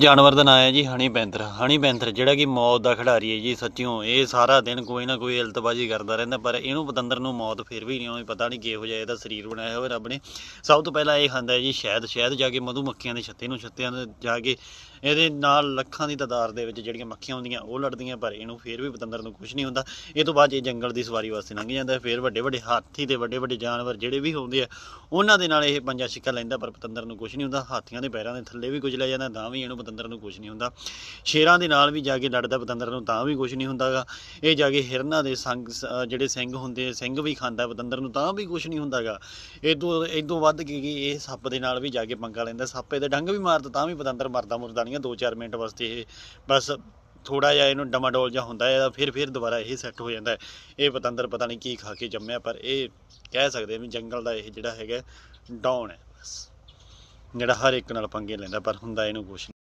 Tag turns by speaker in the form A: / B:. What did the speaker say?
A: ਜਾਨਵਰ ਦਾ ਨਾਂ ਹੈ ਜੀ ਹਣੀ ਪੈਂਥਰ ਹਣੀ ਪੈਂਥਰ ਜਿਹੜਾ ਕਿ ਮੌਤ ਦਾ ਖਿਡਾਰੀ ਹੈ ਜੀ, ਸੱਚਿਓ ਇਹ ਸਾਰਾ ਦਿਨ ਕੋਈ ਨਾ ਕੋਈ ਇਲਤਬਾਜੀ ਕਰਦਾ ਰਹਿੰਦਾ, ਪਰ ਇਹਨੂੰ ਪਤੰਦਰ ਨੂੰ ਮੌਤ ਫਿਰ ਵੀ ਨਹੀਂ ਆਉਂਦੀ, ਪਤਾ ਨਹੀਂ ਕਿਹੋ ਜਿਹਾ ਇਹਦਾ ਸਰੀਰ ਬਣਾਇਆ ਹੋਇਆ ਰੱਬ ਨੇ। ਸਭ ਤੋਂ ਪਹਿਲਾਂ ਇਹ ਖਾਂਦਾ ਹੈ ਜੀ ਸ਼ਹਿਦ ਸ਼ਹਿਦ ਜਾ ਕੇ ਮਧੂਮੱਖੀਆਂ ਦੇ ਛੱਤੇ ਨੂੰ, ਛੱਤਿਆਂ ਦੇ ਜਾ ਕੇ ਇਹਦੇ ਨਾਲ ਲੱਖਾਂ ਦੀ ਤਾਦਾਦ ਦੇ ਵਿੱਚ ਜਿਹੜੀਆਂ ਮੱਖੀਆਂ ਹੁੰਦੀਆਂ ਉਹ ਲੜਦੀਆਂ, ਪਰ ਇਹਨੂੰ ਫਿਰ ਵੀ ਪਤੰਦਰ ਨੂੰ ਕੁਝ ਨਹੀਂ ਹੁੰਦਾ। ਇਹ ਤੋਂ ਬਾਅਦ ਇਹ ਜੰਗਲ ਦੀ ਸਵਾਰੀ ਵਾਸਤੇ ਲੰਘ ਜਾਂਦਾ ਫਿਰ ਵੱਡੇ ਵੱਡੇ ਹਾਥੀ ਤੇ ਵੱਡੇ ਵੱਡੇ ਜਾਨਵਰ ਜਿਹੜੇ ਵੀ ਹੁੰਦੇ ਆ, ਉਹਨਾਂ ਦੇ ਨਾਲ ਇਹ ਪੰਜਾ ਛਿੱਕਾ ਲੈਂਦਾ, ਪਰ ਪਤੰਦਰ ਨੂੰ ਕੁਝ ਨਹੀਂ ਹੁੰਦਾ, ਹਾਥੀਆਂ ਦੇ ਪੈਰਾਂ ਦੇ ਥੱਲੇ ਵੀ ਕੁਝ ਲੈ ਜਾਂਦਾ, ਤਾਂ ਵੀ ਇਹਨੂੰ ਪਤੰਦਰ ਨੂੰ ਕੁਝ ਨਹੀਂ ਹੁੰਦਾ। ਸ਼ੇਰਾਂ ਦੇ ਨਾਲ ਵੀ ਜਾ ਕੇ ਲੜਦਾ ਪਤੰਦਰ ਨੂੰ ਤਾਂ ਵੀ ਕੁਝ ਨਹੀਂ ਹੁੰਦਾਗਾ। ਇਹ ਜਾ ਕੇ ਹਿਰਨਾਂ ਦੇ ਸੰਗ ਜਿਹੜੇ ਸਿੰਘ ਹੁੰਦੇ, ਸਿੰਘ ਵੀ ਖਾਂਦਾ ਪਤੰਦਰ ਨੂੰ ਤਾਂ ਵੀ ਕੁਝ ਨਹੀਂ ਹੁੰਦਾਗਾ। ਇਹ ਤੋਂ ਇਹ ਤੋਂ ਵੱਧ ਕੀ ਇਹ ਸੱਪ ਦੇ ਨਾਲ ਵੀ ਜਾ ਕੇ ਪੰਗਾ ਲੈਂਦਾ। ਸੱਪ ਇਹਦੇ ਡੰਗ ਵੀ ਮਾਰਦਾ ਤਾਂ ਵੀ ਪਤੰਦਰ ਮਰਦਾ ਮੁਰਦਾ ਨਹੀਂ 2-4 ਮਿੰਟ ਵਾਸਤੇ ਇਹ ਬਸ ਥੋੜਾ ਜਿਹਾ ਇਹਨੂੰ ਡਮਾਡੋਲ ਜਿਹਾ ਹੁੰਦਾ ਹੈ ਫਿਰ ਫਿਰ ਦੁਬਾਰਾ ਇਹ ਸੈੱਟ ਹੋ ਜਾਂਦਾ। ਹੈ ਇਹ ਪਤੰਦਰ ਪਤਾ ਨਹੀਂ ਕੀ ਖਾ ਕੇ ਜੰਮਿਆ, ਪਰ ਇਹ ਕਹਿ ਸਕਦੇ ਵੀ ਜੰਗਲ ਦਾ ਇਹ ਜਿਹੜਾ ਹੈਗਾ ਡਾਊਨ ਹੈ, ਬਸ। ਜਿਹੜਾ ਹਰ ਇੱਕ ਨਾਲ ਪੰਗੇ ਲੈਂਦਾ, ਪਰ ਹੁੰਦਾ ਇਹਨੂੰ ਕੁਛ ਨਹੀਂ